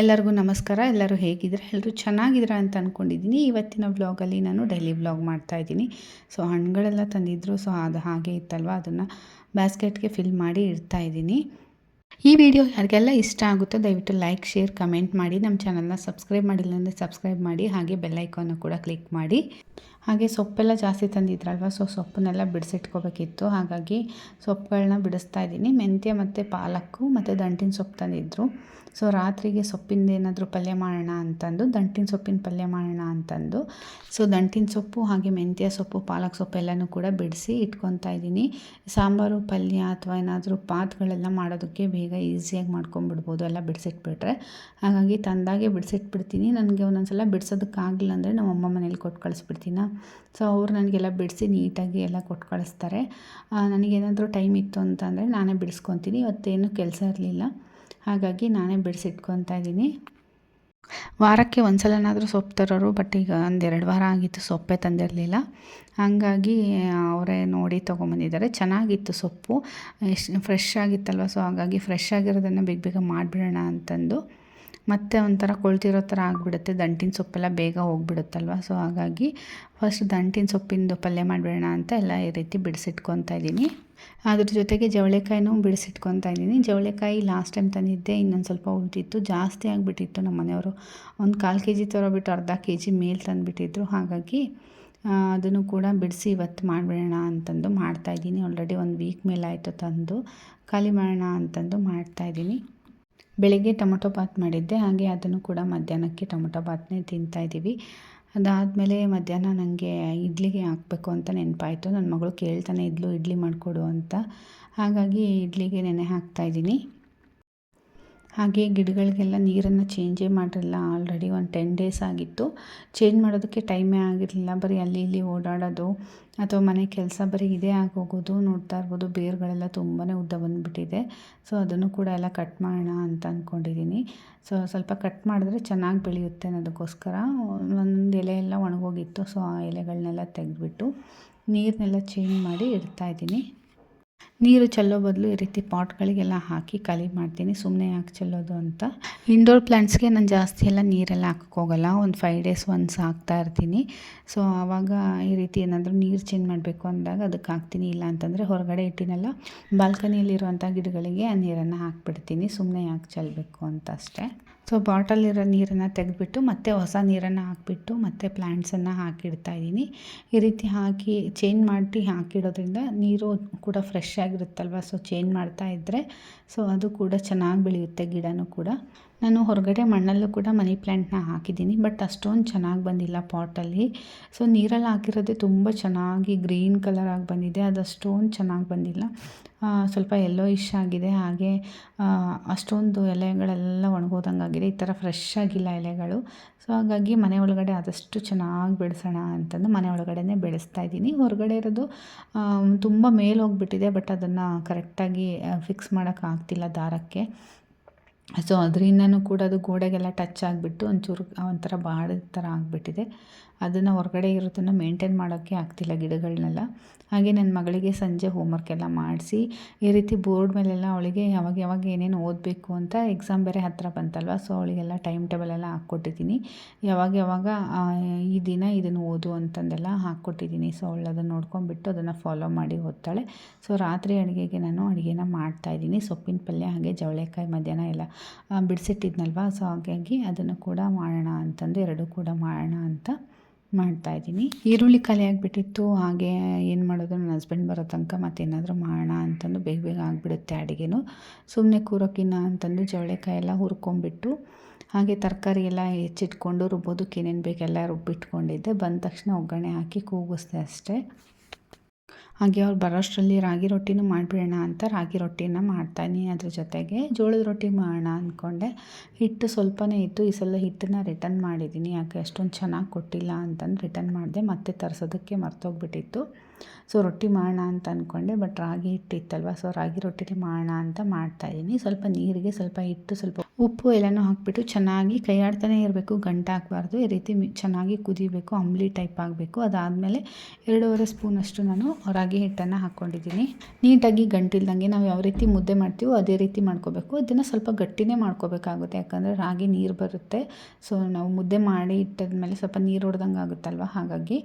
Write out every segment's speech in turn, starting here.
ಎಲ್ಲರಿಗೂ ನಮಸ್ಕಾರ. ಎಲ್ಲರೂ ಹೇಗಿದ್ದೀರಾ? ಎಲ್ಲರೂ ಚೆನ್ನಾಗಿದ್ದೀರಾ ಅಂತ ಅಂದ್ಕೊಂಡಿದ್ದೀನಿ ಇವತ್ತಿನ ವ್ಲಾಗಲ್ಲಿ ನಾನು ಡೈಲಿ ವ್ಲಾಗ್ ಮಾಡ್ತಾ ಇದ್ದೀನಿ. ಸೊ ಹಣ್ಣುಗಳೆಲ್ಲ ತಂದಿದ್ದರು ಸೊ ಅದು ಹಾಗೆ ಇತ್ತಲ್ವ? ಅದನ್ನು ಬ್ಯಾಸ್ಕೆಟ್ಗೆ ಫಿಲ್ ಮಾಡಿ ಇಡ್ತಾ ಇದ್ದೀನಿ. ಈ ವಿಡಿಯೋ ಯಾರಿಗೆಲ್ಲ ಇಷ್ಟ ಆಗುತ್ತೋ, ದಯವಿಟ್ಟು ಲೈಕ್ ಶೇರ್ ಕಮೆಂಟ್ ಮಾಡಿ. ನಮ್ಮ ಚಾನಲ್ನ ಸಬ್ಸ್ಕ್ರೈಬ್ ಮಾಡಿಲ್ಲ ಅಂದರೆ ಸಬ್ಸ್ಕ್ರೈಬ್ ಮಾಡಿ. ಹಾಗೆ ಬೆಲ್ಲೈಕನ್ನು ಕೂಡ ಕ್ಲಿಕ್ ಮಾಡಿ. ಹಾಗೆ ಸೊಪ್ಪೆಲ್ಲ ಜಾಸ್ತಿ ತಂದಿದ್ರಲ್ವ, ಸೊ ಸೊಪ್ಪನ್ನೆಲ್ಲ ಬಿಡಿಸಿಟ್ಕೋಬೇಕಿತ್ತು. ಹಾಗಾಗಿ ಸೊಪ್ಪುಗಳನ್ನ ಬಿಡಿಸ್ತಾ ಇದ್ದೀನಿ. ಮೆಂತ್ಯ ಮತ್ತು ಪಾಲಕ್ಕು ಮತ್ತು ದಂಟಿನ ಸೊಪ್ಪು ತಂದಿದ್ದರು ಸೊ ರಾತ್ರಿಗೆ ಸೊಪ್ಪಿಂದ ಏನಾದರೂ ಪಲ್ಯ ಮಾಡೋಣ ಅಂತಂದು, ದಂಟಿನ ಸೊಪ್ಪಿನ ಪಲ್ಯ ಮಾಡೋಣ ಅಂತಂದು. ಸೊ ದಂಟಿನ ಸೊಪ್ಪು ಹಾಗೆ ಮೆಂತ್ಯ ಸೊಪ್ಪು, ಪಾಲಕ್ ಸೊಪ್ಪು ಎಲ್ಲನೂ ಕೂಡ ಬಿಡಿಸಿ ಇಟ್ಕೊತಾ ಇದ್ದೀನಿ. ಸಾಂಬಾರು, ಪಲ್ಯ ಅಥವಾ ಏನಾದರೂ ಪಾತ್ಗಳೆಲ್ಲ ಮಾಡೋದಕ್ಕೆ ಬೇಗ ಈಸಿಯಾಗಿ ಮಾಡ್ಕೊಂಬಿಡ್ಬೋದು ಎಲ್ಲ ಬಿಡಿಸಿಟ್ಬಿಟ್ರೆ. ಹಾಗಾಗಿ ತಂದಾಗೆ ಬಿಡಿಸಿಟ್ಬಿಡ್ತೀನಿ. ನನಗೆ ಒಂದೊಂದು ಸಲ ಬಿಡಿಸೋದಕ್ಕಾಗಲಿಲ್ಲ ಅಂದರೆ ನಮ್ಮ ಅಮ್ಮ ಮನೇಲಿ ಕೊಟ್ಟು ಕಳಿಸ್ಬಿಡ್ತೀನ? ಸೊ ಅವ್ರು ನನಗೆಲ್ಲ ಬಿಡಿಸಿ ನೀಟಾಗಿ ಎಲ್ಲ ಕೊಟ್ಟು ಕಳಿಸ್ತಾರೆ. ನನಗೇನಾದರೂ ಟೈಮ್ ಇತ್ತು ಅಂತಂದರೆ ನಾನೇ ಬಿಡಿಸ್ಕೊತೀನಿ. ಇವತ್ತೇನು ಕೆಲಸ ಇರಲಿಲ್ಲ. ಹಾಗಾಗಿ ನಾನೇ ಬಿಡಿಸಿಟ್ಕೊತಾ ಇದ್ದೀನಿ. ವಾರಕ್ಕೆ ಒಂದು ಸಲನಾದರೂ ಸೊಪ್ಪು ತರೋರು, ಬಟ್ ಈಗ ಒಂದೆರಡು ವಾರ ಆಗಿತ್ತು ಸೊಪ್ಪೇ ತಂದಿರಲಿಲ್ಲ. ಹಾಗಾಗಿ ಅವರೇ ನೋಡಿ ತೊಗೊಂಬಂದಿದ್ದಾರೆ. ಚೆನ್ನಾಗಿತ್ತು ಸೊಪ್ಪು. ಎಷ್ಟು, ಫ್ರೆಶ್ ಆಗಿತ್ತಲ್ವ, ಸೊ ಹಾಗಾಗಿ ಫ್ರೆಶ್ ಆಗಿರೋದನ್ನು ಬೇಗ ಬೇಗ ಮಾಡಿಬಿಡೋಣ ಅಂತಂದು. ಮತ್ತೆ ಒಂಥರ ಕೊಳ್ತಿರೋ ಥರ ಆಗಿಬಿಡುತ್ತೆ. ದಂಟಿನ ಸೊಪ್ಪೆಲ್ಲ ಬೇಗ ಹೋಗ್ಬಿಡುತ್ತಲ್ವ? ಸೊ ಹಾಗಾಗಿ ಫಸ್ಟ್ ದಂಟಿನ ಸೊಪ್ಪಿಂದು ಪಲ್ಯ ಮಾಡಬೇಡೋಣ ಅಂತ ಎಲ್ಲ ಈ ರೀತಿ ಬಿಡಿಸಿಟ್ಕೊತಾ ಇದ್ದೀನಿ. ಅದ್ರ ಜೊತೆಗೆ ಜವಳೆಕಾಯಿನೂ ಬಿಡಿಸಿಟ್ಕೊತಾ ಇದ್ದೀನಿ. ಜವಳೆಕಾಯಿ ಲಾಸ್ಟ್ ಟೈಮ್ ತಂದಿದ್ದೆ, ಇನ್ನೊಂದು ಸ್ವಲ್ಪ ಉಳಿದಿತ್ತು. ಜಾಸ್ತಿ ಆಗಿಬಿಟ್ಟಿತ್ತು ನಮ್ಮ ಮನೆಯವರು. ಒಂದು ಕಾಲು ಕೆ ಜಿ ತರೋಬಿಟ್ಟು ಅರ್ಧ ಕೆ ಜಿ ಮೇಲೆ ತಂದುಬಿಟ್ಟಿದ್ರು. ಹಾಗಾಗಿ ಅದನ್ನು ಕೂಡ ಬಿಡಿಸಿ ಇವತ್ತು ಮಾಡಿಬಿಡೋಣ ಅಂತಂದು ಮಾಡ್ತಾಯಿದ್ದೀನಿ ಆಲ್ರೆಡಿ ಒಂದು ವೀಕ್ ಮೇಲೆ ಆಯಿತು ತಂದು. ಖಾಲಿ ಮಾಡೋಣ ಅಂತಂದು ಮಾಡ್ತಾಯಿದ್ದೀನಿ ಬೆಳಗ್ಗೆ ಟೊಮೊಟೊ ಬಾತ್ ಮಾಡಿದ್ದೆ, ಹಾಗೆ ಅದನ್ನು ಕೂಡ ಮಧ್ಯಾಹ್ನಕ್ಕೆ ಟೊಮೊಟೊ ಬಾತ್ನೇ ತಿಂತಾ ಇದ್ದೀವಿ. ಅದಾದಮೇಲೆ ಮಧ್ಯಾಹ್ನ ನನಗೆ ಇಡ್ಲಿಗೆ ಹಾಕಬೇಕು ಅಂತ ನೆನಪಾಯಿತು. ನನ್ನ ಮಗಳು ಕೇಳ್ತಾನೆ ಇದ್ಲು ಇಡ್ಲಿ ಮಾಡಿಕೊಡು ಅಂತ. ಹಾಗಾಗಿ ಇಡ್ಲಿಗೆ ನೆನೆ ಹಾಕ್ತಾಯಿದ್ದೀನಿ ಹಾಗೆ ಗಿಡಗಳಿಗೆಲ್ಲ ನೀರನ್ನು ಚೇಂಜೇ ಮಾಡಿರಲ್ಲ ಆಲ್ರೆಡಿ ಒಂದು ಟೆನ್ ಡೇಸ್ ಆಗಿತ್ತು. ಚೇಂಜ್ ಮಾಡೋದಕ್ಕೆ ಟೈಮೇ ಆಗಿರಲಿಲ್ಲ. ಬರೀ ಅಲ್ಲಿ ಇಲ್ಲಿ ಓಡಾಡೋದು ಅಥವಾ ಮನೆ ಕೆಲಸ ಬರೀ ಇದೇ ಆಗೋಗೋದು ನೋಡ್ತಾ ಇರ್ಬೋದು. ಬೇರುಗಳೆಲ್ಲ ತುಂಬಾ ಉದ್ದ ಬಂದುಬಿಟ್ಟಿದೆ. ಸೊ ಅದನ್ನು ಕೂಡ ಎಲ್ಲ ಕಟ್ ಮಾಡೋಣ ಅಂತ ಅಂದ್ಕೊಂಡಿದ್ದೀನಿ ಸೊ ಸ್ವಲ್ಪ ಕಟ್ ಮಾಡಿದ್ರೆ ಚೆನ್ನಾಗಿ ಬೆಳೆಯುತ್ತೆ ಅನ್ನೋದಕ್ಕೋಸ್ಕರ ಒಂದೊಂದು ಎಲೆ ಎಲ್ಲ ಒಣಗೋಗಿತ್ತು. ಸೊ ಆ ಎಲೆಗಳನ್ನೆಲ್ಲ ತೆಗೆದ್ಬಿಟ್ಟು ನೀರನ್ನೆಲ್ಲ ಚೇಂಜ್ ಮಾಡಿ ಇಡ್ತಾಯಿದ್ದೀನಿ ನೀರು ಚೆಲ್ಲೋ ಬದಲು ಈ ರೀತಿ ಪಾಟ್ಗಳಿಗೆಲ್ಲ ಹಾಕಿ ಖಾಲಿ ಮಾಡ್ತೀನಿ. ಸುಮ್ಮನೆ ಯಾಕೆ ಚೆಲ್ಲೋದು ಅಂತ? ಇಂಡೋರ್ ಪ್ಲ್ಯಾಂಟ್ಸ್ಗೆ ನಾನು ಜಾಸ್ತಿ ಎಲ್ಲ ನೀರೆಲ್ಲ ಹಾಕೋಕ್ಕೋಗಲ್ಲ ಒಂದು ಫೈವ್ ಡೇಸ್ ಒನ್ಸ್ ಹಾಕ್ತಾ ಇರ್ತೀನಿ. ಸೊ ಆವಾಗ ಈ ರೀತಿ ಏನಾದರೂ ನೀರು ಚೇಂಜ್ ಮಾಡಬೇಕು ಅಂದಾಗ ಅದಕ್ಕೆ ಹಾಕ್ತೀನಿ. ಇಲ್ಲ ಅಂತಂದರೆ ಹೊರಗಡೆ ಇಟ್ಟಿನಲ್ಲ ಬಾಲ್ಕನಿಯಲ್ಲಿರುವಂಥ ಗಿಡಗಳಿಗೆ ಆ ನೀರನ್ನು ಹಾಕ್ಬಿಡ್ತೀನಿ. ಸುಮ್ಮನೆ ಯಾಕೆ ಚೆಲ್ಲಬೇಕು ಅಂತ ಅಷ್ಟೇ. ಸೊ ಬಾಟಲಿರೋ ನೀರನ್ನು ತೆಗೆದುಬಿಟ್ಟು ಮತ್ತೆ ಹೊಸ ನೀರನ್ನು ಹಾಕಿಬಿಟ್ಟು ಮತ್ತೆ ಪ್ಲ್ಯಾಂಟ್ಸನ್ನು ಹಾಕಿಡ್ತಾ ಇದ್ದೀನಿ. ಈ ರೀತಿ ಹಾಕಿ ಚೇಂಜ್ ಮಾಡಿ ಹಾಕಿಡೋದ್ರಿಂದ ನೀರು ಕೂಡ ಫ್ರೆಶ್ ಆಗಿರುತ್ತಲ್ವ? ಸೊ ಚೇಂಜ್ ಮಾಡ್ತಾ ಇದ್ದರೆ ಸೊ ಅದು ಕೂಡ ಚೆನ್ನಾಗಿ ಬೆಳೆಯುತ್ತೆ ಗಿಡನೂ ಕೂಡ. ನಾನು ಹೊರಗಡೆ ಮಣ್ಣಲ್ಲೂ ಕೂಡ ಮನಿ ಪ್ಲ್ಯಾಂಟ್ನ ಹಾಕಿದ್ದೀನಿ ಬಟ್ ಅಷ್ಟೊಂದು ಚೆನ್ನಾಗಿ ಬಂದಿಲ್ಲ ಪಾಟಲ್ಲಿ ಸೊ ನೀರಲ್ಲಿ ಹಾಕಿರೋದೇ ತುಂಬ ಚೆನ್ನಾಗಿ ಗ್ರೀನ್ ಕಲರ್ ಆಗಿ ಬಂದಿದೆ. ಅದು ಅಷ್ಟೊಂದು ಚೆನ್ನಾಗಿ ಬಂದಿಲ್ಲ. ಸ್ವಲ್ಪ ಎಲ್ಲೋ ಇಶ್ ಆಗಿದೆ. ಹಾಗೆ ಅಷ್ಟೊಂದು ಎಲೆಗಳೆಲ್ಲ ಒಣಗೋದಂಗಾಗಿದೆ ಈ ಥರ ಫ್ರೆಶ್ ಆಗಿಲ್ಲ ಎಲೆಗಳು. ಸೊ ಹಾಗಾಗಿ ಮನೆ ಒಳಗಡೆ ಆದಷ್ಟು ಚೆನ್ನಾಗಿ ಬೆಳೆಸೋಣ ಅಂತಂದು ಮನೆ ಒಳಗಡೆ ಬೆಳೆಸ್ತಾ ಇದ್ದೀನಿ. ಹೊರಗಡೆ ಇರೋದು ತುಂಬ ಮೇಲೆ ಹೋಗ್ಬಿಟ್ಟಿದೆ ಬಟ್ ಅದನ್ನು ಕರೆಕ್ಟಾಗಿ ಫಿಕ್ಸ್ ಮಾಡೋಕ್ಕಾಗ್ತಿಲ್ಲ ದಾರಕ್ಕೆ. ಸೊ ಅದರಿಂದನೂ ಕೂಡ ಅದು ಗೋಡೆಗೆಲ್ಲ ಟಚ್ ಆಗಿಬಿಟ್ಟು ಒಂಚೂರು ಒಂಥರ ಬಾಡಿದ ಥರ ಆಗಿಬಿಟ್ಟಿದೆ. ಅದನ್ನು ಹೊರಗಡೆ ಇರೋದನ್ನು ಮೇಂಟೈನ್ ಮಾಡೋಕ್ಕೆ ಆಗ್ತಿಲ್ಲ ಗಿಡಗಳನ್ನೆಲ್ಲ ಹಾಗೆ ನನ್ನ ಮಗಳಿಗೆ ಸಂಜೆ ಹೋಮ್ವರ್ಕ್ ಎಲ್ಲ ಮಾಡಿಸಿ, ಈ ರೀತಿ ಬೋರ್ಡ್ ಮೇಲೆಲ್ಲ ಅವಳಿಗೆ ಯಾವಾಗ ಯಾವಾಗ ಏನೇನು ಓದಬೇಕು ಅಂತ ಎಕ್ಸಾಮ್ ಬೇರೆ ಹತ್ತಿರ ಬಂತಲ್ವ ಸೊ ಅವಳಿಗೆಲ್ಲ ಟೈಮ್ ಟೇಬಲ್ ಎಲ್ಲ ಹಾಕ್ಕೊಟ್ಟಿದ್ದೀನಿ. ಯಾವಾಗ ಯಾವಾಗ ಈ ದಿನ ಇದನ್ನು ಓದು ಅಂತಂದೆಲ್ಲ ಹಾಕ್ಕೊಟ್ಟಿದ್ದೀನಿ. ಸೊ ಅವಳು ಅದನ್ನು ನೋಡ್ಕೊಂಡ್ಬಿಟ್ಟು ಅದನ್ನು ಫಾಲೋ ಮಾಡಿ ಓದ್ತಾಳೆ ಸೊ ರಾತ್ರಿ ಅಡುಗೆಗೆ ನಾನು ಅಡುಗೆನ ಮಾಡ್ತಾಯಿದ್ದೀನಿ ಸೊಪ್ಪಿನ ಪಲ್ಯ ಹಾಗೆ ಜವಳೆಕಾಯಿ ಮಧ್ಯಾಹ್ನ ಎಲ್ಲ ಬಿಡಿಸಿಟ್ಟಿದ್ನಲ್ವ ಸೊ ಹಾಗಾಗಿ ಅದನ್ನು ಕೂಡ ಮಾಡೋಣ ಅಂತಂದು, ಎರಡೂ ಕೂಡ ಮಾಡೋಣ ಅಂತ ಮಾಡ್ತಾಯಿದ್ದೀನಿ ಈರುಳ್ಳಿ ಖಾಲಿ ಆಗಿಬಿಟ್ಟಿತ್ತು, ಹಾಗೆ ಏನು ಮಾಡೋದು, ನನ್ನ ಹಸ್ಬೆಂಡ್ ಬರೋ ತನಕ ಮತ್ತೇನಾದರೂ ಮಾಡೋಣ ಅಂತಂದು ಬೇಗ ಬೇಗ ಆಗಿಬಿಡುತ್ತೆ ಅಡುಗೆನೂ. ಸುಮ್ಮನೆ ಕೂರೋಕ್ಕಿನ್ನ ಅಂತಂದು ಜವಳೆಕಾಯಿ ಎಲ್ಲ ಹುರ್ಕೊಂಬಿಟ್ಟು ಹಾಗೆ ತರಕಾರಿ ಎಲ್ಲ ಹೆಚ್ಚಿಟ್ಕೊಂಡು ರುಬ್ಬೋದಕ್ಕೆ ಏನೇನು ಬೇಕೆಲ್ಲ ರುಬ್ಬಿಟ್ಕೊಂಡಿದ್ದೆ. ಬಂದ ತಕ್ಷಣ ಒಗ್ಗರಣೆ ಹಾಕಿ ಕೂಗಿಸ್ದೆ ಅಷ್ಟೇ. ಹಾಗೆ ಅವ್ರು ಬರೋಷ್ಟರಲ್ಲಿ ರಾಗಿ ರೊಟ್ಟಿನೂ ಮಾಡಿಬಿಡೋಣ ಅಂತ ರಾಗಿ ರೊಟ್ಟಿನ ಮಾಡ್ತಾಯಿದ್ದೀನಿ ಅದ್ರ ಜೊತೆಗೆ ಜೋಳದ ರೊಟ್ಟಿ ಮಾಡೋಣ ಅಂದ್ಕೊಂಡೆ. ಹಿಟ್ಟು ಸ್ವಲ್ಪನೇ ಇತ್ತು, ಈ ಸಲ ಹಿಟ್ಟನ್ನ ರಿಟರ್ನ್ ಮಾಡಿದ್ದೀನಿ. ಯಾಕೆ ಅಷ್ಟೊಂದು ಚೆನ್ನಾಗಿ ಕೊಟ್ಟಿಲ್ಲ ಅಂತಂದು ರಿಟರ್ನ್ ಮಾಡಿದೆ, ಮತ್ತೆ ತರಿಸೋದಕ್ಕೆ ಮರ್ತೋಗ್ಬಿಟ್ಟಿತ್ತು. ಸೊ ರೊಟ್ಟಿ ಮಾಡೋಣ ಅಂತ ಅಂದ್ಕೊಂಡೆ ಬಟ್ ರಾಗಿ ಹಿಟ್ಟಿತ್ತಲ್ವ? ಸೊ ರಾಗಿ ರೊಟ್ಟಿನೇ ಮಾಡೋಣ ಅಂತ ಮಾಡ್ತಾಯಿದ್ದೀನಿ. ಸ್ವಲ್ಪ ನೀರಿಗೆ ಸ್ವಲ್ಪ ಹಿಟ್ಟು ಸ್ವಲ್ಪ ಉಪ್ಪು ಎಲ್ಲನೂ ಹಾಕಿಬಿಟ್ಟು ಚೆನ್ನಾಗಿ ಕೈ ಆಡ್ತಾನೆ ಇರಬೇಕು, ಗಂಟು ಹಾಕಬಾರ್ದು. ಈ ರೀತಿ ಚೆನ್ನಾಗಿ ಕುದಿಬೇಕು, ಅಂಬ್ಲಿ ಟೈಪ್ ಆಗಬೇಕು. ಅದಾದಮೇಲೆ ಎರಡೂವರೆ ಸ್ಪೂನಷ್ಟು ನಾನು ರಾಗಿ ಹಿಟ್ಟನ್ನು ಹಾಕ್ಕೊಂಡಿದ್ದೀನಿ. ನೀಟಾಗಿ ಗಂಟಿಲ್ದಂಗೆ ನಾವು ಯಾವ ರೀತಿ ಮುದ್ದೆ ಮಾಡ್ತೀವೋ ಅದೇ ರೀತಿ ಮಾಡ್ಕೋಬೇಕು. ಅದನ್ನು ಸ್ವಲ್ಪ ಗಟ್ಟಿನೇ ಮಾಡ್ಕೋಬೇಕಾಗುತ್ತೆ, ಯಾಕಂದರೆ ರಾಗಿ ನೀರು ಬರುತ್ತೆ. ಸೊ ನಾವು ಮುದ್ದೆ ಮಾಡಿ ಇಟ್ಟಾದ್ಮೇಲೆ ಸ್ವಲ್ಪ ನೀರು ಹೊಡೆದಂಗೆ ಆಗುತ್ತಲ್ವ ಹಾಗಾಗಿ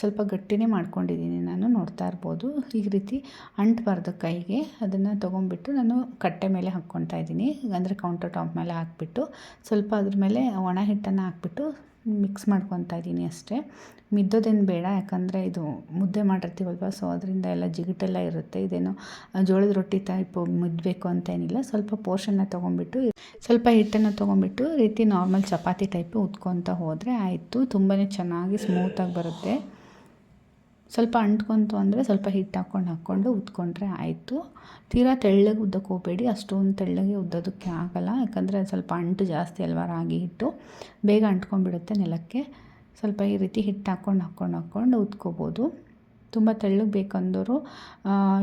ಸ್ವಲ್ಪ ಗಟ್ಟಿನೇ ಮಾಡ್ಕೊಂಡಿದ್ದೀನಿ ನಾನು, ನೋಡ್ತಾ ಇರ್ಬೋದು. ಈ ರೀತಿ ಅಂಟಬಾರ್ದು ಕೈಗೆ. ಅದನ್ನು ತೊಗೊಂಬಿಟ್ಟು ನಾನು ಕಟ್ಟೆ ಮೇಲೆ ಹಾಕ್ಕೊತಾ ಇದ್ದೀನಿ. ಅಂದರೆ ಕೌಂಟರ್ ಟಾಪ್ ಮೇಲೆ ಹಾಕ್ಬಿಟ್ಟು, ಸ್ವಲ್ಪ ಅದ್ರ ಮೇಲೆ ಒಣ ಹಿಟ್ಟನ್ನು ಹಾಕ್ಬಿಟ್ಟು ಮಿಕ್ಸ್ ಮಾಡ್ಕೊತಾ ಇದ್ದೀನಿ ಅಷ್ಟೇ. ಮಿದ್ದೋದೇನು ಬೇಡ, ಯಾಕಂದರೆ ಇದು ಮುದ್ದೆ ಮಾಡಿರ್ತೀವಲ್ವ ಸೊ ಅದರಿಂದ ಎಲ್ಲ ಜಿಗುಟೆಲ್ಲ ಇರುತ್ತೆ. ಇದೇನು ಜೋಳದ ರೊಟ್ಟಿ ಟೈಪು ಮುದ್ದಬೇಕು ಅಂತ ಏನಿಲ್ಲ. ಸ್ವಲ್ಪ ಪೋರ್ಷನ್ನ ತೊಗೊಂಬಿಟ್ಟು ಸ್ವಲ್ಪ ಹಿಟ್ಟನ್ನು ತೊಗೊಂಬಿಟ್ಟು ರೀತಿ ನಾರ್ಮಲ್ ಚಪಾತಿ ಟೈಪು ಉತ್ಕೊತಾ ಹೋದರೆ ಆಯಿತು. ತುಂಬಾ ಚೆನ್ನಾಗಿ ಸ್ಮೂತಾಗಿ ಬರುತ್ತೆ. ಸ್ವಲ್ಪ ಅಂಟ್ಕೊಂತು ಅಂದರೆ ಸ್ವಲ್ಪ ಹಿಟ್ಟು ಹಾಕ್ಕೊಂಡು ಹಾಕ್ಕೊಂಡು ಉದ್ಕೊಂಡ್ರೆ ಆಯಿತು. ತೀರಾ ತೆಳ್ಳಗೆ ಉದ್ದಕ್ಕೆ ಹೋಗಬೇಡಿ. ಅಷ್ಟೊಂದು ತೆಳ್ಳಗೆ ಉದ್ದೋದಕ್ಕೆ ಆಗಲ್ಲ. ಯಾಕಂದರೆ ಸ್ವಲ್ಪ ಅಂಟು ಜಾಸ್ತಿ ಅಲ್ವಾ ರಾಗಿ ಹಿಟ್ಟು. ಬೇಗ ಅಂಟ್ಕೊಂಡ್ಬಿಡುತ್ತೆ ನೆಲಕ್ಕೆ. ಸ್ವಲ್ಪ ಈ ರೀತಿ ಹಿಟ್ಟು ಹಾಕ್ಕೊಂಡು ಹಾಕ್ಕೊಂಡು ಹಾಕ್ಕೊಂಡು ಉತ್ಕೋಬೋದು. ತುಂಬ ತೆಳ್ಳಗೆ ಬೇಕಂದೋರು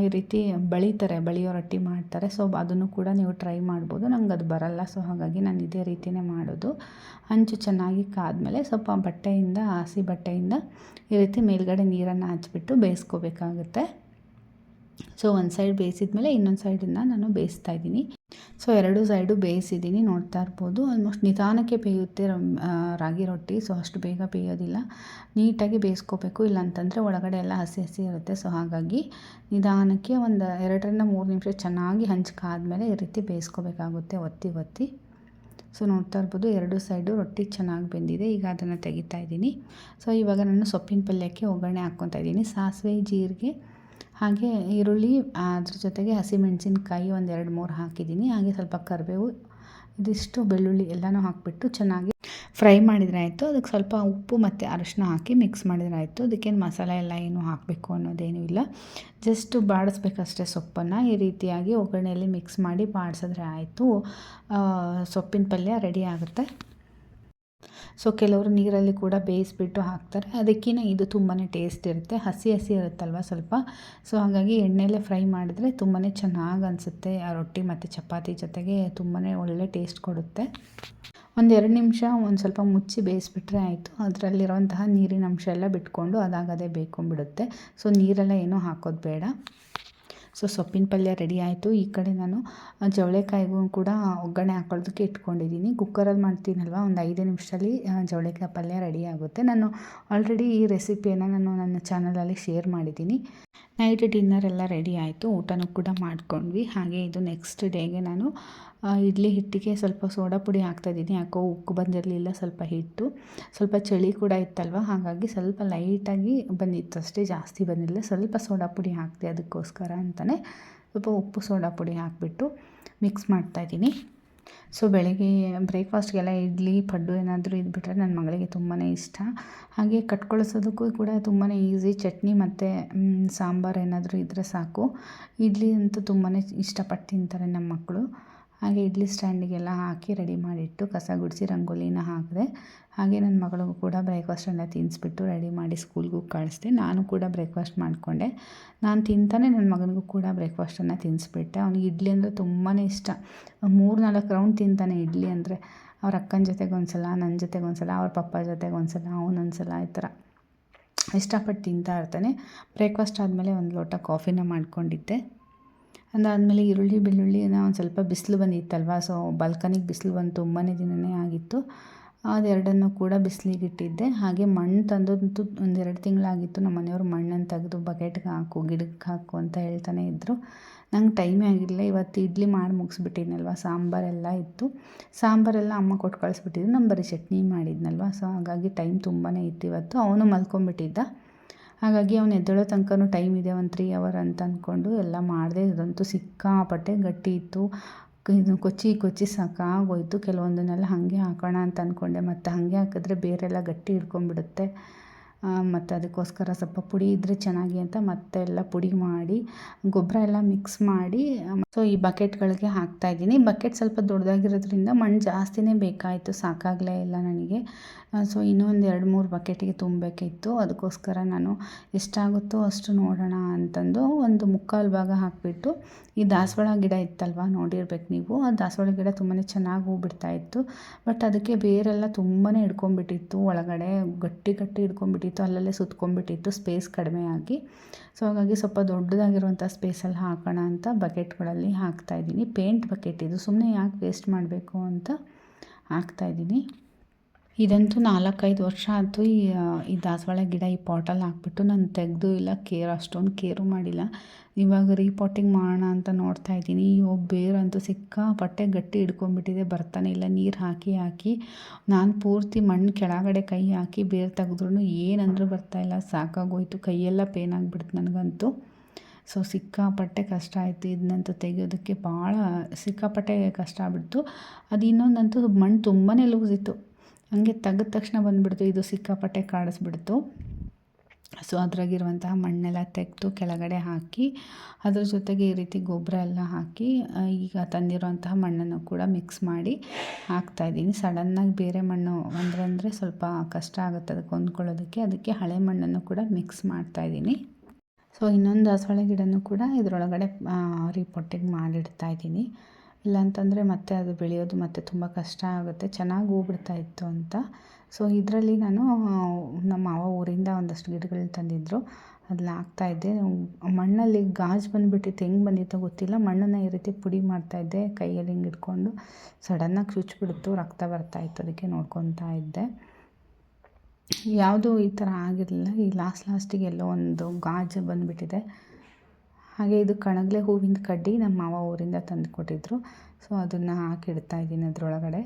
ಈ ರೀತಿ ಬಳಿತಾರೆ, ಬಳಿಯೋ ರೊಟ್ಟಿ ಮಾಡ್ತಾರೆ. ಸೊ ಅದನ್ನು ಕೂಡ ನೀವು ಟ್ರೈ ಮಾಡ್ಬೋದು. ನಂಗೆ ಅದು ಬರಲ್ಲ ಸೊ ಹಾಗಾಗಿ ನಾನು ಇದೇ ರೀತಿಯೇ ಮಾಡೋದು. ಹಂಚು ಚೆನ್ನಾಗಿ ಕಾದ್ಮೇಲೆ ಸ್ವಲ್ಪ ಬಟ್ಟೆಯಿಂದ, ಹಸಿ ಬಟ್ಟೆಯಿಂದ ಈ ರೀತಿ ಮೇಲ್ಗಡೆ ನೀರನ್ನು ಹಚ್ಬಿಟ್ಟು ಬೇಯಿಸ್ಕೋಬೇಕಾಗುತ್ತೆ. ಸೊ ಒಂದು ಸೈಡ್ ಬೇಯಿಸಿದ ಮೇಲೆ ಇನ್ನೊಂದು ಸೈಡನ್ನು ನಾನು ಬೇಯಿಸ್ತಾ ಇದ್ದೀನಿ. ಸೊ ಎರಡು ಸೈಡು ಬೇಯಿಸಿದ್ದೀನಿ ನೋಡ್ತಾ ಇರ್ಬೋದು. ಆಲ್ಮೋಸ್ಟ್ ನಿಧಾನಕ್ಕೆ ಬೇಯುತ್ತೆ ರಾಗಿ ರೊಟ್ಟಿ. ಸೊ ಅಷ್ಟು ಬೇಗ ಬೇಯೋದಿಲ್ಲ ನೀಟಾಗಿ ಬೇಯಿಸ್ಕೋಬೇಕು. ಇಲ್ಲಾಂತಂದರೆ ಒಳಗಡೆ ಎಲ್ಲ ಹಸಿ ಹಸಿ ಇರುತ್ತೆ. ಸೊ ಹಾಗಾಗಿ ನಿಧಾನಕ್ಕೆ ಒಂದು ಎರಡರಿಂದ ಮೂರು ನಿಮಿಷ ಚೆನ್ನಾಗಿ ಹಂಚ್ಕಾದ್ಮೇಲೆ ಈ ರೀತಿ ಬೇಯಿಸ್ಕೋಬೇಕಾಗುತ್ತೆ ಒತ್ತಿ ಒತ್ತಿ. ಸೊ ನೋಡ್ತಾ ಇರ್ಬೋದು ಎರಡು ಸೈಡು ರೊಟ್ಟಿ ಚೆನ್ನಾಗಿ ಬೆಂದಿದೆ. ಈಗ ಅದನ್ನು ತೆಗಿತಾ ಇದ್ದೀನಿ. ಸೊ ಇವಾಗ ನಾನು ಸೊಪ್ಪಿನ ಪಲ್ಯಕ್ಕೆ ಒಗ್ಗರಣೆ ಹಾಕ್ಕೊತಾ ಇದ್ದೀನಿ. ಸಾಸಿವೆ, ಜೀರಿಗೆ ಹಾಗೆ ಈರುಳ್ಳಿ ಅದ್ರ ಜೊತೆಗೆ ಹಸಿಮೆಣಸಿನ್ಕಾಯಿ ಒಂದು ಎರಡು ಮೂರು ಹಾಕಿದ್ದೀನಿ. ಹಾಗೆ ಸ್ವಲ್ಪ ಕರಿಬೇವು, ಇದಿಷ್ಟು ಬೆಳ್ಳುಳ್ಳಿ ಎಲ್ಲನೂ ಹಾಕಿಬಿಟ್ಟು ಚೆನ್ನಾಗಿ ಫ್ರೈ ಮಾಡಿದರೆ ಆಯಿತು. ಅದಕ್ಕೆ ಸ್ವಲ್ಪ ಉಪ್ಪು ಮತ್ತು ಅರಶಿನ ಹಾಕಿ ಮಿಕ್ಸ್ ಮಾಡಿದರೆ ಆಯಿತು. ಅದಕ್ಕೇನು ಮಸಾಲೆ ಎಲ್ಲ ಏನು ಹಾಕಬೇಕು ಅನ್ನೋದೇನೂ ಇಲ್ಲ. ಜಸ್ಟ್ ಬಾಡಿಸ್ಬೇಕಷ್ಟೇ ಸೊಪ್ಪನ್ನು. ಈ ರೀತಿಯಾಗಿ ಒಗ್ಗರಣೆಯಲ್ಲಿ ಮಿಕ್ಸ್ ಮಾಡಿ ಬಾಡಿಸಿದ್ರೆ ಆಯಿತು. ಸೊಪ್ಪಿನ ಪಲ್ಯ ರೆಡಿ ಆಗುತ್ತೆ. ಸೊ ಕೆಲವರು ನೀರಲ್ಲಿ ಕೂಡ ಬೇಯಿಸ್ಬಿಟ್ಟು ಹಾಕ್ತಾರೆ. ಅದಕ್ಕಿಂತ ಇದು ತುಂಬಾ ಟೇಸ್ಟ್ ಇರುತ್ತೆ. ಹಸಿ ಹಸಿ ಇರುತ್ತಲ್ವ ಸ್ವಲ್ಪ? ಸೊ ಹಾಗಾಗಿ ಎಣ್ಣೆಯಲ್ಲೇ ಫ್ರೈ ಮಾಡಿದ್ರೆ ತುಂಬಾ ಚೆನ್ನಾಗಿ ಅನಿಸುತ್ತೆ. ಆ ರೊಟ್ಟಿ ಮತ್ತು ಚಪಾತಿ ಜೊತೆಗೆ ತುಂಬಾ ಒಳ್ಳೆ ಟೇಸ್ಟ್ ಕೊಡುತ್ತೆ. ಒಂದು ಎರಡು ನಿಮಿಷ ಒಂದು ಸ್ವಲ್ಪ ಮುಚ್ಚಿ ಬೇಯಿಸ್ಬಿಟ್ರೆ ಆಯಿತು. ಅದರಲ್ಲಿರುವಂತಹ ನೀರಿನ ಅಂಶ ಎಲ್ಲ ಬಿಟ್ಕೊಂಡು ಅದಾಗದೇ ಬೇಕೊಂಬಿಡುತ್ತೆ ಸೊ ನೀರೆಲ್ಲ ಏನೂ ಹಾಕೋದು ಬೇಡ. ಸೊ ಸೊಪ್ಪಿನ ಪಲ್ಯ ರೆಡಿ ಆಯಿತು. ಈ ಕಡೆ ನಾನು ಜವಳೆಕಾಯಿಗೂ ಕೂಡ ಒಗ್ಗರಣೆ ಹಾಕೊಳ್ಳೋದಕ್ಕೆ ಇಟ್ಕೊಂಡಿದ್ದೀನಿ. ಕುಕ್ಕರಲ್ಲಿ ಮಾಡ್ತೀನಲ್ವ? ಒಂದು ಐದು ನಿಮಿಷದಲ್ಲಿ ಜವಳೆಕಾಯಿ ಪಲ್ಯ ರೆಡಿ ಆಗುತ್ತೆ. ನಾನು ಆಲ್ರೆಡಿ ಈ ರೆಸಿಪಿಯನ್ನು ನಾನು ನನ್ನ ಚಾನಲಲ್ಲಿ ಶೇರ್ ಮಾಡಿದ್ದೀನಿ. ನೈಟ್ ಡಿನ್ನರ್ ಎಲ್ಲ ರೆಡಿ ಆಯಿತು, ಊಟನೂ ಕೂಡ ಮಾಡ್ಕೊಂಡ್ವಿ. ಹಾಗೆ ಇದು ನೆಕ್ಸ್ಟ್ ಡೇಗೆ ನಾನು ಇಡ್ಲಿ ಹಿಟ್ಟಿಗೆ ಸ್ವಲ್ಪ ಸೋಡಾ ಪುಡಿ ಹಾಕ್ತಾಯಿದ್ದೀನಿ ಯಾಕೋ ಉಕ್ಕು ಬಂದಿರಲಿಲ್ಲ, ಸ್ವಲ್ಪ ಹಿಟ್ಟು. ಸ್ವಲ್ಪ ಚಳಿ ಕೂಡ ಇತ್ತಲ್ವ? ಹಾಗಾಗಿ ಸ್ವಲ್ಪ ಲೈಟಾಗಿ ಬಂದಿತ್ತು. ಅಷ್ಟೇ ಜಾಸ್ತಿ ಬಂದಿರಲಿಲ್ಲ. ಸ್ವಲ್ಪ ಸೋಡಾ ಪುಡಿ ಹಾಕಿದೆ ಅದಕ್ಕೋಸ್ಕರ ಅಂತಲೇ ಸ್ವಲ್ಪ ಉಪ್ಪು ಸೋಡಾ ಪುಡಿ ಹಾಕಿಬಿಟ್ಟು ಮಿಕ್ಸ್ ಮಾಡ್ತಾಯಿದ್ದೀನಿ ಸೊ ಬೆಳಗ್ಗೆ ಬ್ರೇಕ್ಫಾಸ್ಟ್ಗೆಲ್ಲ ಇಡ್ಲಿ, ಪಡ್ಡು ಏನಾದರೂ ಇದ್ಬಿಟ್ರೆ ನನ್ನ ಮಗಳಿಗೆ ತುಂಬಾ ಇಷ್ಟ. ಹಾಗೆ ಕಟ್ಕೊಳಿಸೋದಕ್ಕೂ ಕೂಡ ತುಂಬಾ ಈಸಿ. ಚಟ್ನಿ ಮತ್ತು ಸಾಂಬಾರು ಏನಾದರೂ ಇದ್ದರೆ ಸಾಕು. ಇಡ್ಲಿ ಅಂತೂ ತುಂಬಾ ಇಷ್ಟಪಟ್ಟು ತಿಂತಾರೆ ನಮ್ಮ ಮಕ್ಕಳು ಹಾಗೆ ಇಡ್ಲಿ ಸ್ಟ್ಯಾಂಡಿಗೆಲ್ಲ ಹಾಕಿ ರೆಡಿ ಮಾಡಿಟ್ಟು ಕಸ ಗುಡಿಸಿ ರಂಗೋಲಿನ ಹಾಕಿದೆ. ಹಾಗೆ ನನ್ನ ಮಗಳಿಗೂ ಕೂಡ ಬ್ರೇಕ್ಫಾಸ್ಟೆಲ್ಲ ತಿನ್ನಿಸ್ಬಿಟ್ಟು ರೆಡಿ ಮಾಡಿ ಸ್ಕೂಲ್ಗೂ ಕಳಿಸ್ದೆ. ನಾನು ಕೂಡ ಬ್ರೇಕ್ಫಾಸ್ಟ್ ಮಾಡಿಕೊಂಡೆ. ನಾನು ತಿಂತಾನೆ ನನ್ನ ಮಗನಿಗೂ ಕೂಡ ಬ್ರೇಕ್ಫಾಸ್ಟನ್ನು ತಿನ್ನಿಸ್ಬಿಟ್ಟೆ ಅವ್ನಿಗೆ ಇಡ್ಲಿ ಅಂದರೆ ತುಂಬಾ ಇಷ್ಟ. ಮೂರು ನಾಲ್ಕು ರೌಂಡ್ ತಿಂತಾನೆ ಇಡ್ಲಿ ಅಂದರೆ. ಅವ್ರ ಅಕ್ಕನ ಜೊತೆಗೆ ಒಂದ್ಸಲ ನನ್ನ ಜೊತೆಗೆ ಒಂದ್ಸಲ, ಅವ್ರ ಪಪ್ಪ ಜೊತೆಗೆ ಒಂದ್ಸಲ ಅವನೊಂದು ಸಲ ಈ ಥರ. ಇಷ್ಟಪಟ್ಟು ತಿಂತಾ ಇರ್ತಾನೆ. ಬ್ರೇಕ್ಫಾಸ್ಟ್ ಆದಮೇಲೆ ಒಂದು ಲೋಟ ಕಾಫಿನ ಮಾಡ್ಕೊಂಡಿದ್ದೆ. ಅದಾದಮೇಲೆ ಈರುಳ್ಳಿ ಬೆಳ್ಳುಳ್ಳಿನ ಒಂದು ಸ್ವಲ್ಪ ಬಿಸಿಲು ಬಂದಿತ್ತಲ್ವ? ಸೊ ಬಾಲ್ಕನಿಗೆ ಬಿಸಿಲು ಬಂದು ತುಂಬಾ ದಿನವೇ ಆಗಿತ್ತು. ಅದೆರಡನ್ನು ಕೂಡ ಬಿಸಿಲಿಗೆ ಇಟ್ಟಿದ್ದೆ. ಹಾಗೆ ಮಣ್ಣು ತಂದಂತೂ ಒಂದೆರಡು ತಿಂಗಳಾಗಿತ್ತು. ನಮ್ಮ ಮನೆಯವರು ಮಣ್ಣನ್ನು ತೆಗೆದು ಬಕೆಟ್ಗೆ ಹಾಕು ಗಿಡಕ್ಕೆ ಹಾಕು ಅಂತ ಹೇಳ್ತಾನೆ ಇದ್ದರು ನಂಗೆ ಟೈಮೇ ಆಗಿರಲಿಲ್ಲ. ಇವತ್ತು ಇಡ್ಲಿ ಮಾಡಿ ಮುಗಿಸ್ಬಿಟ್ಟಿದ್ನಲ್ವ? ಸಾಂಬಾರೆಲ್ಲ ಇತ್ತು. ಸಾಂಬಾರೆಲ್ಲ ಅಮ್ಮ ಕೊಟ್ಟು ಕಳಿಸ್ಬಿಟ್ಟಿದ್ರು ನಾನು ಬರೀ ಚಟ್ನಿ ಮಾಡಿದ್ನಲ್ವ? ಸೊ ಹಾಗಾಗಿ ಟೈಮ್ ತುಂಬಾ ಇತ್ತು ಇವತ್ತು. ಅವನು ಮಲ್ಕೊಂಬಿಟ್ಟಿದ್ದ ಹಾಗಾಗಿ ಅವ್ನು ಎದ್ದೇಳೋ ತನಕನೂ ಟೈಮ್ ಇದೆ ಒಂದು ತ್ರೀ ಅವರ್ ಅಂತ ಅಂದ್ಕೊಂಡು ಎಲ್ಲ ಮಾಡಿದೆ ಇದಂತೂ ಸಿಕ್ಕಾಪಟ್ಟೆ ಗಟ್ಟಿ ಇತ್ತು. ಇದು ಕೊಚ್ಚಿ ಕೊಚ್ಚಿ ಸಾಕಾಗೋಯಿತು. ಕೆಲವೊಂದನ್ನೆಲ್ಲ ಹಾಗೆ ಹಾಕೋಣ ಅಂತ ಅಂದ್ಕೊಂಡೆ ಮತ್ತು ಹಾಗೆ ಹಾಕಿದ್ರೆ ಬೇರೆಲ್ಲ ಗಟ್ಟಿ ಹಿಡ್ಕೊಂಬಿಡುತ್ತೆ ಮತ್ತು ಅದಕ್ಕೋಸ್ಕರ ಸ್ವಲ್ಪ ಪುಡಿ ಇದ್ದರೆ ಚೆನ್ನಾಗಿ ಅಂತ ಮತ್ತೆ ಎಲ್ಲ ಪುಡಿ ಮಾಡಿ, ಗೊಬ್ಬರ ಎಲ್ಲ ಮಿಕ್ಸ್ ಮಾಡಿ ಸೊ ಈ ಬಕೆಟ್ಗಳಿಗೆ ಹಾಕ್ತಾಯಿದ್ದೀನಿ ಬಕೆಟ್ ಸ್ವಲ್ಪ ದೊಡ್ಡದಾಗಿರೋದ್ರಿಂದ ಮಣ್ಣು ಜಾಸ್ತಿನೇ ಬೇಕಾಯಿತು, ಸಾಕಾಗಲೇ ಇಲ್ಲ ನನಗೆ. ಸೊ ಇನ್ನೊಂದು ಎರಡು ಮೂರು ಬಕೆಟಿಗೆ ತುಂಬಬೇಕಿತ್ತು. ಅದಕ್ಕೋಸ್ಕರ ನಾನು ಎಷ್ಟಾಗುತ್ತೋ ಅಷ್ಟು ನೋಡೋಣ ಅಂತಂದು ಒಂದು ಮುಕ್ಕಾಲು ಭಾಗ ಹಾಕಿಬಿಟ್ಟು, ಈ ದಾಸವಾಳ ಗಿಡ ಇತ್ತಲ್ವ ನೋಡಿರ್ಬೇಕು ನೀವು. ಆ ದಾಸವಾಳ ಗಿಡ ತುಂಬಾ ಚೆನ್ನಾಗಿ ಹೂ ಬಿಡ್ತಾಯಿತ್ತು ಬಟ್ ಅದಕ್ಕೆ ಬೇರೆಲ್ಲ ತುಂಬಾ ಹಿಡ್ಕೊಂಬಿಟ್ಟಿತ್ತು ಒಳಗಡೆ ಗಟ್ಟಿ ಗಟ್ಟಿ ಹಿಡ್ಕೊಂಬಿಟ್ಟಿತ್ತು ಅಲ್ಲಲ್ಲೇ ಸುತ್ಕೊಂಡ್ಬಿಟ್ಟಿತ್ತು ಸ್ಪೇಸ್ ಕಡಿಮೆ ಆಗಿ. ಸೊ ಹಾಗಾಗಿ ಸ್ವಲ್ಪ ದೊಡ್ಡದಾಗಿರುವಂಥ ಸ್ಪೇಸಲ್ಲಿ ಹಾಕೋಣ ಅಂತ ಬಕೆಟ್ಗಳಲ್ಲಿ ಹಾಕ್ತಾಯಿದ್ದೀನಿ ಪೇಂಟ್ ಬಕೆಟ್ ಇದು ಸುಮ್ಮನೆ ಯಾಕೆ ವೇಸ್ಟ್ ಮಾಡಬೇಕು ಅಂತ ಹಾಕ್ತಾಯಿದ್ದೀನಿ ಇದಂತೂ ನಾಲ್ಕೈದು ವರ್ಷ ಆಯಿತು ಈ ಈ ದಾಸವಾಳ ಗಿಡ ಈ ಪಾಟಲ್ಲಿ ಹಾಕ್ಬಿಟ್ಟು ನಾನು ತೆಗೆದು ಇಲ್ಲ ಕೇರ್, ಅಷ್ಟೊಂದು ಕೇರು ಮಾಡಿಲ್ಲ. ಇವಾಗ ರೀಪಾಟಿಂಗ್ ಮಾಡೋಣ ಅಂತ ನೋಡ್ತಾ ಇದ್ದೀನಿ. ಅಯ್ಯೋ, ಬೇರಂತೂ ಸಿಕ್ಕಾಪಟ್ಟೆ ಗಟ್ಟಿ ಹಿಡ್ಕೊಂಡ್ಬಿಟ್ಟಿದೆ, ಬರ್ತಾನೆ ಇಲ್ಲ. ನೀರು ಹಾಕಿ ಹಾಕಿ, ನಾನು ಪೂರ್ತಿ ಮಣ್ಣು ಕೆಳಗಡೆ ಕೈ ಹಾಕಿ ಬೇರು ತೆಗೆದ್ರೂ ಏನಂದ್ರೂ ಬರ್ತಾಯಿಲ್ಲ ಸಾಕಾಗೋಯ್ತು. ಕೈಯೆಲ್ಲ ಪೇನ್ ಆಗಿಬಿಡ್ತು ನನಗಂತೂ. ಸೊ ಸಿಕ್ಕಾಪಟ್ಟೆ ಕಷ್ಟ ಆಯಿತು. ಇದನ್ನಂತೂ ತೆಗೆಯೋದಕ್ಕೆ ಭಾಳ, ಸಿಕ್ಕಾಪಟ್ಟೆ ಕಷ್ಟ ಆಗ್ಬಿಡ್ತು. ಅದು ಇನ್ನೊಂದಂತೂ ಮಣ್ಣು ತುಂಬಾ ಲೂಸಿತ್ತು ಹಂಗೆ ತೆಗೆದ ತಕ್ಷಣ ಬಂದುಬಿಡ್ತು, ಇದು ಸಿಕ್ಕಾಪಟ್ಟೆ ಕಾಡಿಸ್ಬಿಡ್ತು. ಸೊ ಅದ್ರಾಗಿರುವಂತಹ ಮಣ್ಣೆಲ್ಲ ತೆಗೆದು ಕೆಳಗಡೆ ಹಾಕಿ, ಅದ್ರ ಜೊತೆಗೆ ಈ ರೀತಿ ಗೊಬ್ಬರ ಎಲ್ಲ ಹಾಕಿ ಈಗ ತಂದಿರುವಂತಹ ಮಣ್ಣನ್ನು ಕೂಡ ಮಿಕ್ಸ್ ಮಾಡಿ ಹಾಕ್ತಾಯಿದ್ದೀನಿ ಸಡನ್ನಾಗಿ ಬೇರೆ ಮಣ್ಣು ಅಂದರೆ ಅಂದರೆ ಸ್ವಲ್ಪ ಕಷ್ಟ ಆಗುತ್ತೆ ಅದಕ್ಕೆ ಹೊಂದ್ಕೊಳ್ಳೋದಕ್ಕೆ. ಅದಕ್ಕೆ ಹಳೆ ಮಣ್ಣನ್ನು ಕೂಡ ಮಿಕ್ಸ್ ಮಾಡ್ತಾಯಿದ್ದೀನಿ ಸೊ ಇನ್ನೊಂದು ದಾಸವಾಳ ಗಿಡನೂ ಕೂಡ ಇದರೊಳಗಡೆ ರೀಪೊಟ್ಟಿಗೆ ಮಾಡಿಡ್ತಾಯಿದ್ದೀನಿ ಇಲ್ಲಾಂತಂದರೆ ಮತ್ತೆ ಅದು ಬೆಳೆಯೋದು ಮತ್ತೆ ತುಂಬ ಕಷ್ಟ ಆಗುತ್ತೆ. ಚೆನ್ನಾಗಿ ಹೂ ಇತ್ತು ಅಂತ. ಸೊ ಇದರಲ್ಲಿ ನಾನು, ನಮ್ಮ ಮಾವ ಊರಿಂದ ಒಂದಷ್ಟು ಗಿಡಗಳು ತಂದಿದ್ದರು ಅದ್ರಲ್ಲಿ ಹಾಕ್ತಾಯಿದ್ದೆ ಮಣ್ಣಲ್ಲಿ ಗಾಜು ಬಂದ್ಬಿಟ್ಟಿತ್ತು. ಹೆಂಗೆ ಬಂದಿತ್ತೋ ಗೊತ್ತಿಲ್ಲ. ಮಣ್ಣನ್ನು ಈ ರೀತಿ ಪುಡಿ ಮಾಡ್ತಾಯಿದ್ದೆ ಕೈಯಲ್ಲಿ ಹಿಂಗೆ ಇಟ್ಕೊಂಡು ಸಡನ್ನಾಗಿ ಚುಚ್ಚಿಬಿಡ್ತು ರಕ್ತ ಬರ್ತಾಯಿತ್ತು ಅದಕ್ಕೆ ನೋಡ್ಕೊತಾ ಇದ್ದೆ. ಯಾವುದೂ ಈ ಥರ ಆಗಿರಲಿಲ್ಲ. ಈ ಲಾಸ್ಟ್ ಲಾಸ್ಟಿಗೆ ಎಲ್ಲೋ ಒಂದು ಗಾಜು ಬಂದುಬಿಟ್ಟಿದೆ. ಹಾಗೆ ಇದು ಕಣಗ್ಲೆ ಹೂವಿನ ಕಡ್ಡಿ ನಮ್ಮ ಮಾವ ಊರಿಂದ ತಂದು ಕೊಟ್ಟಿದ್ರು. ಸೊ ಅದನ್ನು ಹಾಕಿಡ್ತಾ ಇದ್ದೀನಿ ಅದರೊಳಗಡೆ.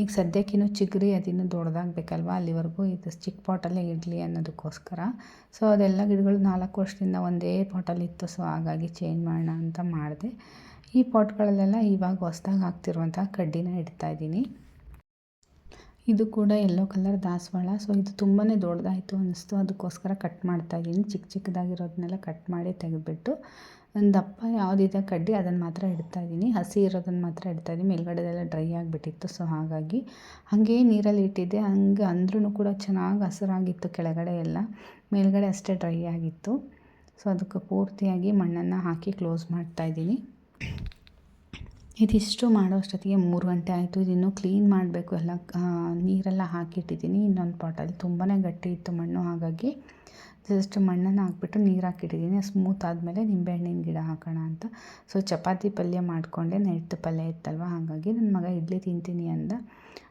ಈಗ ಸದ್ಯಕ್ಕಿನ್ನೂ ಚಿಗುರಿ ಅದಿನ್ನೂ ದೊಡ್ಡದಾಗಬೇಕಲ್ವ ಅಲ್ಲಿವರೆಗೂ ಇದು ಚಿಕ್ಕ ಪಾಟಲ್ಲೇ ಇಡಲಿ ಅನ್ನೋದಕ್ಕೋಸ್ಕರ. ಸೊ ಅದೆಲ್ಲ ಗಿಡಗಳು ನಾಲ್ಕು ವರ್ಷದಿಂದ ಒಂದೇ ಪಾಟಲ್ಲಿತ್ತು ಸೊ ಹಾಗಾಗಿ ಚೇಂಜ್ ಮಾಡೋಣ ಅಂತ ಮಾಡಿದೆ. ಈ ಪಾಟ್ಗಳಲ್ಲೆಲ್ಲ ಇವಾಗ ಹೊಸ್ದಾಗಿ ಹಾಕ್ತಿರುವಂಥ ಕಡ್ಡಿನ ಇಡ್ತಾಯಿದ್ದೀನಿ ಇದು ಕೂಡ ಎಲ್ಲೋ ಕಲರ್ ದಾಸವಾಳ. ಸೊ ಇದು ತುಂಬಾ ದೊಡ್ಡದಾಯಿತು ಅನ್ನಿಸ್ತು ಅದಕ್ಕೋಸ್ಕರ ಕಟ್ ಮಾಡ್ತಾಯಿದ್ದೀನಿ ಚಿಕ್ಕ ಚಿಕ್ಕದಾಗಿರೋದನ್ನೆಲ್ಲ ಕಟ್ ಮಾಡಿ ತೆಗೆದುಬಿಟ್ಟು ದಪ್ಪ ಯಾವುದಿದೆ ಕಡ್ಡಿ ಅದನ್ನು ಮಾತ್ರ ಇಡ್ತಾ ಇದ್ದೀನಿ. ಹಸಿ ಇರೋದನ್ನು ಮಾತ್ರ ಇಡ್ತಾ ಇಡ್ತಾಯಿದ್ದೀನಿ ಮೇಲ್ಗಡೆದೆಲ್ಲ ಡ್ರೈ ಆಗಿಬಿಟ್ಟಿತ್ತು. ಸೊ ಹಾಗಾಗಿ ಹಾಗೇ ನೀರಲ್ಲಿ ಇಟ್ಟಿದ್ದೆ. ಹಂಗೆ ಅಂದ್ರೂ ಕೂಡ ಚೆನ್ನಾಗಿ ಹಸಿರಾಗಿತ್ತು ಕೆಳಗಡೆ ಎಲ್ಲ. ಮೇಲ್ಗಡೆ ಅಷ್ಟೇ ಡ್ರೈ ಆಗಿತ್ತು. ಸೊ ಅದಕ್ಕೆ ಪೂರ್ತಿಯಾಗಿ ಮಣ್ಣನ್ನು ಹಾಕಿ ಕ್ಲೋಸ್ ಮಾಡ್ತಾಯಿದ್ದೀನಿ ಇದಿಷ್ಟು ಮಾಡೋ ಅಷ್ಟೊತ್ತಿಗೆ ಮೂರು ಗಂಟೆ ಆಯಿತು. ಇದಿನ್ನೂ ಕ್ಲೀನ್ ಮಾಡಬೇಕು ಎಲ್ಲ. ನೀರೆಲ್ಲ ಹಾಕಿಟ್ಟಿದ್ದೀನಿ. ಇನ್ನೊಂದು ಪಾಟಲ್ಲಿ ತುಂಬಾ ಗಟ್ಟಿ ಇತ್ತು ಮಣ್ಣು. ಹಾಗಾಗಿ ಜಸ್ಟ್ ಮಣ್ಣನ್ನು ಹಾಕ್ಬಿಟ್ಟು ನೀರು ಹಾಕಿಟ್ಟಿದ್ದೀನಿ. ಸ್ಮೂತ್ ಆದಮೇಲೆ ನಿಂಬೆಹಣ್ಣಿನ ಗಿಡ ಹಾಕೋಣ ಅಂತ. ಸೊ ಚಪಾತಿ ಪಲ್ಯ ಮಾಡಿಕೊಂಡೆ. ನೈಟ್ ಪಲ್ಯ ಇತ್ತಲ್ವ? ಹಾಗಾಗಿ ನನ್ನ ಮಗ ಇಡ್ಲಿ ತಿಂತೀನಿ ಅಂದ.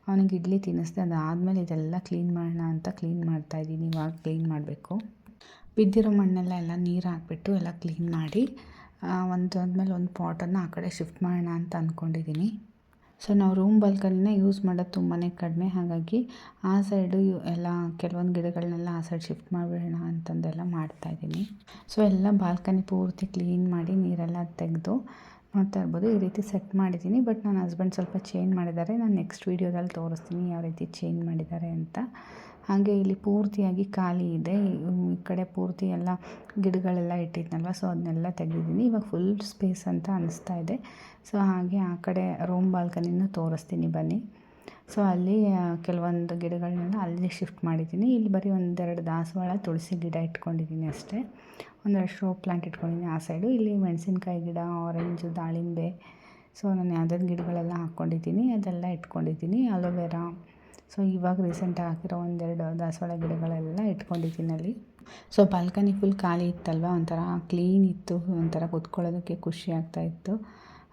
ಅವನಿಗೆ ಇಡ್ಲಿ ತಿನ್ನಿಸ್ದೆ. ಅದಾದಮೇಲೆ ಇದೆಲ್ಲ ಕ್ಲೀನ್ ಮಾಡೋಣ ಅಂತ ಕ್ಲೀನ್ ಮಾಡ್ತಾಯಿದ್ದೀನಿ ಇವಾಗ ಕ್ಲೀನ್ ಮಾಡಬೇಕು. ಬಿದ್ದಿರೋ ಮಣ್ಣೆಲ್ಲ ಎಲ್ಲ ನೀರು ಹಾಕ್ಬಿಟ್ಟು ಎಲ್ಲ ಕ್ಲೀನ್ ಮಾಡಿ ಒಂದು ಆದಮೇಲೆ ಒಂದು ಪಾಟನ್ನು ಆ ಕಡೆ ಶಿಫ್ಟ್ ಮಾಡೋಣ ಅಂತ ಅಂದ್ಕೊಂಡಿದ್ದೀನಿ. ಸೊ, ನಾವು ರೂಮ್ ಬಾಲ್ಕನಿನ ಯೂಸ್ ಮಾಡೋದು ತುಂಬಾ ಕಡಿಮೆ. ಹಾಗಾಗಿ ಆ ಸೈಡು ಎಲ್ಲ ಕೆಲವೊಂದು ಗಿಡಗಳನ್ನೆಲ್ಲ ಆ ಸೈಡ್ ಶಿಫ್ಟ್ ಮಾಡಿಬಿಡೋಣ ಅಂತಂದೆಲ್ಲ ಮಾಡ್ತಾಯಿದ್ದೀನಿ ಸೊ, ಎಲ್ಲ ಬಾಲ್ಕನಿ ಪೂರ್ತಿ ಕ್ಲೀನ್ ಮಾಡಿ ನೀರೆಲ್ಲ ತೆಗೆದು ನೋಡ್ತಾ ಇರ್ಬೋದು. ಈ ರೀತಿ ಸೆಟ್ ಮಾಡಿದ್ದೀನಿ. ಬಟ್ ನನ್ನ ಹಸ್ಬೆಂಡ್ ಸ್ವಲ್ಪ ಚೇಂಜ್ ಮಾಡಿದ್ದಾರೆ. ನಾನು ನೆಕ್ಸ್ಟ್ ವೀಡಿಯೋದಲ್ಲಿ ತೋರಿಸ್ತೀನಿ ಯಾವ ರೀತಿ ಚೇಂಜ್ ಮಾಡಿದ್ದಾರೆ ಅಂತ. ಹಾಗೆ ಇಲ್ಲಿ ಪೂರ್ತಿಯಾಗಿ ಖಾಲಿ ಇದೆ. ಈ ಕಡೆ ಪೂರ್ತಿ ಎಲ್ಲ ಗಿಡಗಳೆಲ್ಲ ಇಟ್ಟಿದ್ನಲ್ವ ಸೊ ಅದನ್ನೆಲ್ಲ ತೆಗೆದಿದ್ದೀನಿ. ಇವಾಗ ಫುಲ್ ಸ್ಪೇಸ್ ಅಂತ ಅನಿಸ್ತಾ ಇದೆ. ಸೊ ಹಾಗೆ ಆ ಕಡೆ ರೂಮ್ ಬಾಲ್ಕನಿನ ತೋರಿಸ್ತೀನಿ ಬನ್ನಿ. ಸೊ ಅಲ್ಲಿ ಕೆಲವೊಂದು ಗಿಡಗಳನ್ನೆಲ್ಲ ಅಲ್ಲಿ ಶಿಫ್ಟ್ ಮಾಡಿದ್ದೀನಿ. ಇಲ್ಲಿ ಬರೀ ಒಂದೆರಡು ದಾಸವಾಳ ತುಳಸಿ ಗಿಡ ಇಟ್ಕೊಂಡಿದ್ದೀನಿ ಅಷ್ಟೇ. ಒಂದೆರಡು ಶೋ ಪ್ಲಾಂಟ್ ಇಟ್ಕೊಂಡಿದ್ದೀನಿ ಆ ಸೈಡು ಇಲ್ಲಿ ಮೆಣಸಿನ್ಕಾಯಿ ಗಿಡ ಆರೆಂಜು ದಾಳಿಂಬೆ ಸೊ ನಾನು ಯಾವ್ದಾದ್ರು ಗಿಡಗಳೆಲ್ಲ ಹಾಕ್ಕೊಂಡಿದ್ದೀನಿ ಅದೆಲ್ಲ ಇಟ್ಕೊಂಡಿದ್ದೀನಿ. ಅಲೋವೆರಾ ಸೊ, ಇವಾಗ ರೀಸೆಂಟಾಗಿ ಹಾಕಿರೋ ಒಂದೆರಡು ದಾಸವಾಳ ಗಿಡಗಳೆಲ್ಲ ಇಟ್ಕೊಂಡಿದ್ದೀನಿ ಅಲ್ಲಿ. ಸೊ ಬಾಲ್ಕನಿ ಫುಲ್ ಖಾಲಿ ಇತ್ತಲ್ವ? ಒಂಥರ ಕ್ಲೀನ್ ಇತ್ತು, ಒಂಥರ ಕೂತ್ಕೊಳ್ಳೋದಕ್ಕೆ ಖುಷಿ ಆಗ್ತಾಯಿತ್ತು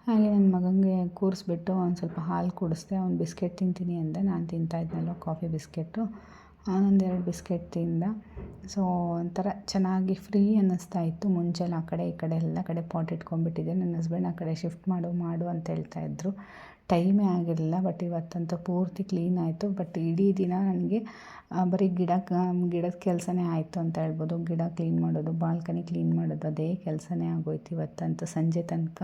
ಹಾಗೆ ನನ್ನ ಮಗನಿಗೆ ಕೂರಿಸ್ಬಿಟ್ಟು ಒಂದು ಸ್ವಲ್ಪ ಹಾಲು ಕುಡಿಸ್ದೆ ಅವ್ನು ಬಿಸ್ಕೆಟ್ ತಿಂತೀನಿ ಅಂದೆ. ನಾನು ತಿಂತಾ ಇದ್ನಲ್ಲ ಕಾಫಿ ಬಿಸ್ಕೆಟು. ಅವನೊಂದೆರಡು ಬಿಸ್ಕೆಟ್ ತಿಂದ. ಸೊ ಒಂಥರ ಚೆನ್ನಾಗಿ ಫ್ರೀ ಅನ್ನಿಸ್ತಾ ಇತ್ತು. ಮುಂಚೆಲ್ಲ ಆ ಕಡೆ ಈ ಕಡೆ ಎಲ್ಲ ಕಡೆ ಪಾಟ್ ಇಟ್ಕೊಂಡ್ಬಿಟ್ಟಿದ್ದೆ. ನನ್ನ ಹಸ್ಬೆಂಡ್ ಆ ಕಡೆ ಶಿಫ್ಟ್ ಮಾಡು ಮಾಡು ಅಂತ ಹೇಳ್ತಾಯಿದ್ರು ಟೈಮೇ ಆಗಿರಲಿಲ್ಲ, ಬಟ್ ಇವತ್ತಂತೂ ಪೂರ್ತಿ ಕ್ಲೀನ್ ಆಯಿತು. ಬಟ್ ಇಡೀ ದಿನ ನನಗೆ ಬರೀ ಗಿಡ ಗಿಡದ ಕೆಲಸನೇ ಆಯಿತು ಅಂತ ಹೇಳ್ಬೋದು. ಗಿಡ ಕ್ಲೀನ್ ಮಾಡೋದು, ಬಾಲ್ಕನಿ ಕ್ಲೀನ್ ಮಾಡೋದು, ಅದೇ ಕೆಲಸನೇ ಆಗೋಯ್ತು ಇವತ್ತಂತ ಸಂಜೆ ತನಕ.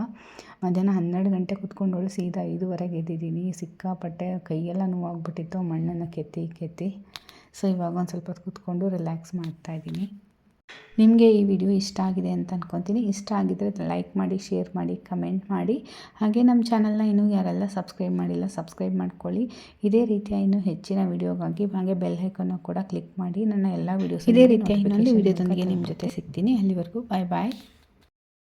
ಮಧ್ಯಾಹ್ನ ಹನ್ನೆರಡು ಗಂಟೆ ಕುತ್ಕೊಂಡೋಳು, ಸೀದಾ ಐದುವರೆಗೆ ಎದ್ದಿದ್ದೀನಿ. ಸಿಕ್ಕಾಪಟ್ಟೆ ಕೈಯೆಲ್ಲ ನೋವಾಗ್ಬಿಟ್ಟಿತ್ತು, ಮಣ್ಣನ್ನು ಕೆತ್ತಿ ಕೆತ್ತಿ. ಸೊ, ಇವಾಗ ಒಂದು ಸ್ವಲ್ಪ ಹೊತ್ತು ಕೂತ್ಕೊಂಡು ರಿಲ್ಯಾಕ್ಸ್ ಮಾಡ್ತಾಯಿದ್ದೀನಿ ನಿಮಗೆ ಈ ವಿಡಿಯೋ ಇಷ್ಟ ಆಗಿದೆ ಅಂತ ಅಂದ್ಕೊತೀನಿ ಇಷ್ಟ ಆಗಿದ್ದರೆ ಲೈಕ್ ಮಾಡಿ ಶೇರ್ ಮಾಡಿ ಕಮೆಂಟ್ ಮಾಡಿ. ಹಾಗೆ ನಮ್ಮ ಚಾನಲ್ನ ಇನ್ನೂ ಯಾರೆಲ್ಲ ಸಬ್ಸ್ಕ್ರೈಬ್ ಮಾಡಿಲ್ಲ ಸಬ್ಸ್ಕ್ರೈಬ್ ಮಾಡ್ಕೊಳ್ಳಿ. ಇದೇ ರೀತಿಯ ಇನ್ನೂ ಹೆಚ್ಚಿನ ವಿಡಿಯೋಗಾಗಿ ಹಾಗೆ ಬೆಲ್ ಐಕನ್ನು ಕೂಡ ಕ್ಲಿಕ್ ಮಾಡಿ. ನನ್ನ ಎಲ್ಲ ವಿಡಿಯೋಸ್ ಇದೇ ರೀತಿಯ ಇನ್ನೊಂದು ವಿಡಿಯೋದೊಂದಿಗೆ ನಿಮ್ಮ ಜೊತೆ ಸಿಗ್ತೀನಿ. ಅಲ್ಲಿವರೆಗೂ ಬಾಯ್ ಬಾಯ್